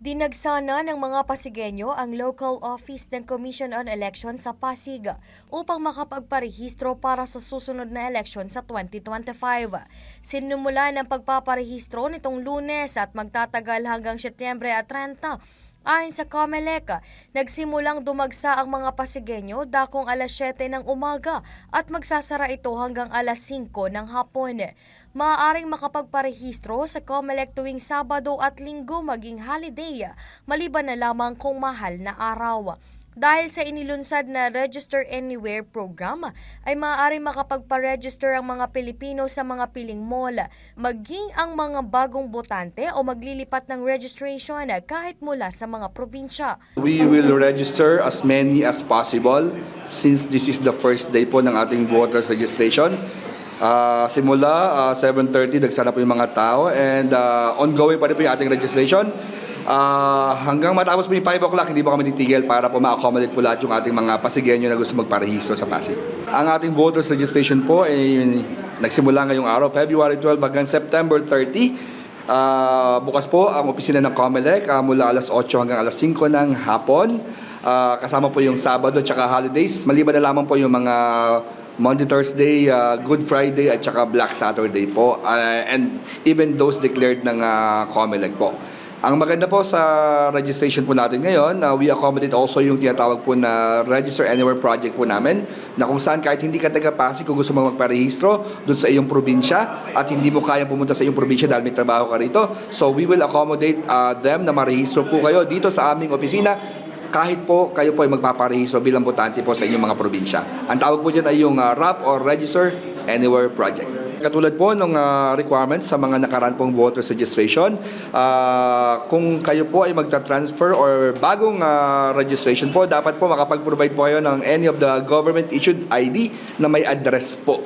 Dinagsana ng mga Pasigenyo ang local office ng Commission on Election sa Pasig upang makapagparehistro para sa susunod na eleksyon sa 2025. Sinumula ng pagpaparehistro nitong lunes at magtatagal hanggang Setyembre at 30 Ayon sa COMELEC, nagsimulang dumagsa ang mga Pasigenyo dakong alas 7 ng umaga at magsasara ito hanggang alas 5 ng hapon. Maaaring makapagparehistro sa COMELEC tuwing Sabado at Linggo maging holiday, maliban na lamang kung mahal na araw. Dahil sa inilunsad na Register Anywhere program, ay maaaring makapagpa-register ang mga Pilipino sa mga piling mall, maging ang mga bagong botante o maglilipat ng registration kahit mula sa mga probinsya. We will register as many as possible since this is the first day po ng ating voters registration. Ah, simula ah, 7.30, nagsana po yung mga tao and ah, ongoing pa rin po yung ating registration. Ah, hanggang matapos po yung 5 o'clock, hindi po kami titigil para po ma-accommodate po lahat yung ating mga Pasigenyo na gusto magparehistro sa Pasig. Ang ating voters registration po ay nagsimula ngayong araw, February 12 hanggang September 30. Ah, bukas po ang opisina ng COMELEC ah, mula alas 8 hanggang alas 5 ng hapon. Ah, kasama po yung Sabado at saka holidays. Maliban na lamang po yung mga Monday, Thursday, ah, Good Friday at saka Black Saturday po. Ah, and even those declared ng ah, COMELEC po. Ang maganda po sa registration po natin ngayon, uh, we accommodate also yung tinatawag po na Register Anywhere project po namin na kung saan kahit hindi ka taga Pasig kung gusto mo magparehistro doon sa iyong probinsya at hindi mo kaya pumunta sa iyong probinsya dahil may trabaho ka rito. So we will accommodate uh, them na marehistro po kayo dito sa aming opisina kahit po kayo po ay magpaparehistro bilang botante po sa inyong mga probinsya. Ang tawag po dyan ay yung uh, RAP or Register Anywhere Project. Katulad po ng uh, requirements sa mga nakaraan pong voters registration, ah, kung kayo po ay magta-transfer or bagong ah, registration po, dapat po makapag-provide po kayo ng any of the government-issued ID na may address po.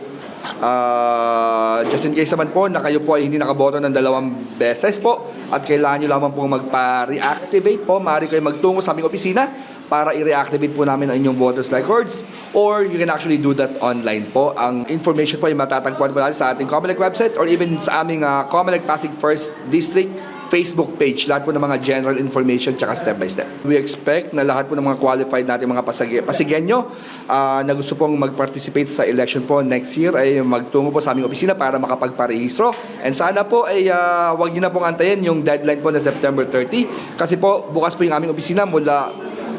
Ah, just in case naman po na kayo po ay hindi nakaboto ng dalawang beses po at kailangan nyo lamang po magpa-reactivate po, maaari kayo magtungo sa aming opisina para i-reactivate po namin ang inyong voters records or you can actually do that online po. Ang information po ay matatagpuan po natin sa ating Comelec website or even sa aming uh, Comelec Pasig First District Facebook page, lahat po ng mga general information tsaka step by step. We expect na lahat po ng mga qualified natin mga pasagi pasigenyo ah, na gusto pong mag-participate sa election po next year ay magtungo po sa aming opisina para makapagparehistro. And sana po ay ah, wag niyo na pong antayin yung deadline po na September 30 kasi po bukas po yung aming opisina mula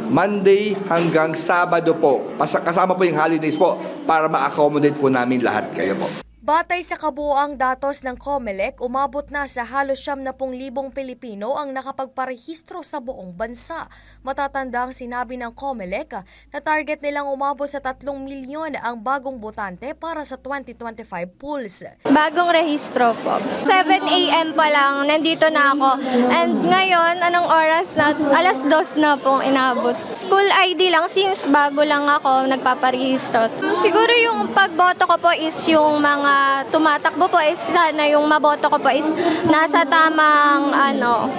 Monday hanggang Sabado po. Kasama po yung holidays po para ma-accommodate po namin lahat kayo po. Batay sa kabuoang datos ng COMELEC, umabot na sa halos siyam na pong libong Pilipino ang nakapagparehistro sa buong bansa. Matatanda ang sinabi ng COMELEC na target nilang umabot sa 3 milyon ang bagong botante para sa 2025 polls. Bagong rehistro po. 7 a.m. pa lang, nandito na ako. And ngayon, anong oras na? Alas 2 na pong inabot. School ID lang, since bago lang ako nagpaparehistro. Siguro yung pagboto ko po is yung mga tumatakbo po is sana yung maboto ko po is nasa tamang ano,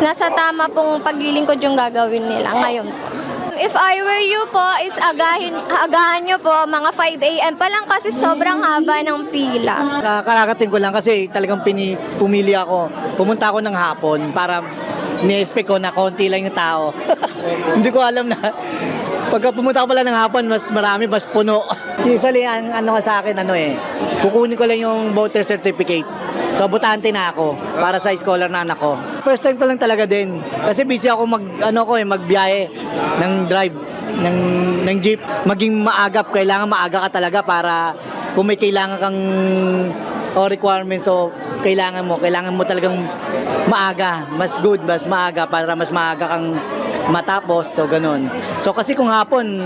nasa tama pong paglilingkod yung gagawin nila ngayon. If I were you po, is agahin, agahan nyo po mga 5 a.m. pa lang kasi sobrang haba ng pila. Karakating ko lang kasi talagang pini, pumili ako. Pumunta ako ng hapon para ni-expect ko na konti lang yung tao. Hindi ko alam na pagka pumunta ko pala ng hapon, mas marami, mas puno. Usually, ang ano sa akin, ano eh, kukunin ko lang yung voter certificate. So, botante na ako para sa scholar na anak ko. First time ko lang talaga din. Kasi busy ako mag, ano ko eh, magbiyahe ng drive ng, ng jeep. Maging maagap, kailangan maaga ka talaga para kung may kailangan kang o requirements o kailangan mo, kailangan mo talagang maaga, mas good, mas maaga para mas maaga kang matapos, so ganun. So kasi kung hapon,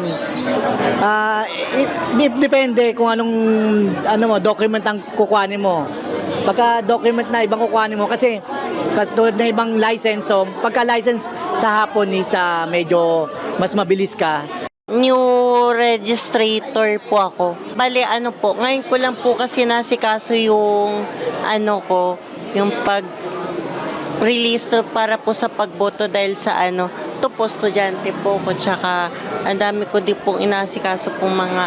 ah it, depende kung anong ano mo, document ang kukuhanin mo. Pagka document na ibang kukuhanin mo kasi katulad na ibang license, so pagka license sa hapon is ah, medyo mas mabilis ka, New registrator po ako. Bali, ano po, ngayon ko lang po kasi nasikaso yung, ano ko, yung pag release para po sa pagboto dahil sa ano, to po estudyante po ko tsaka ang dami ko din pong inasikaso pong mga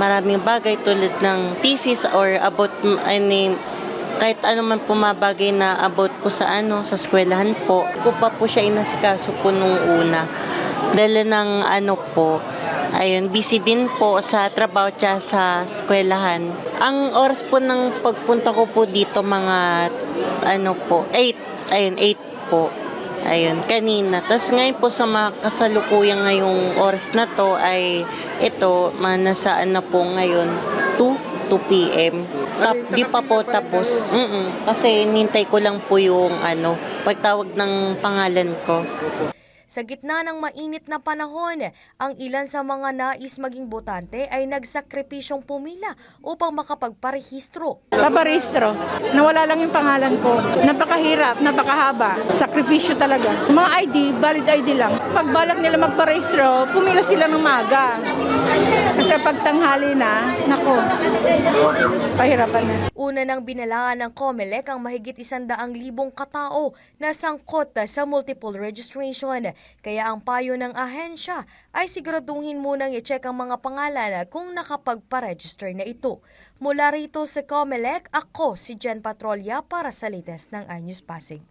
maraming bagay tulad ng thesis or about any kahit ano man pumabagay na about po sa ano, sa eskwelahan po. Ko pa po siya inasikaso po nung una. Dala ng ano po, ayun, busy din po sa trabaho tsaka sa eskwelahan. Ang oras po ng pagpunta ko po dito mga ano po, 8, ayun, 8 po. Ayun, kanina. Tapos ngayon po sa mga kasalukuyang ngayong oras na to ay ito, mga nasa ano po ngayon, 2, 2 p.m. Tap, di pa po tapos. Mm Kasi nintay ko lang po yung ano, pagtawag ng pangalan ko. Sa gitna ng mainit na panahon, ang ilan sa mga nais maging botante ay nagsakripisyong pumila upang makapagparehistro. Paparehistro. Nawala lang yung pangalan ko. Napakahirap, napakahaba. Sakripisyo talaga. Mga ID, valid ID lang. Pag balak nila magparehistro, pumila sila ng maga. Kasi pag tanghali na, nako, pahirapan na. Una nang binalaan ng COMELEC ang mahigit isandaang libong katao na sangkot sa multiple registration. Kaya ang payo ng ahensya ay siguraduhin munang i-check ang mga pangalan kung nakapagpa-register na ito. Mula rito sa COMELEC, ako si Jen Patrolya para sa latest ng iNews Pasig.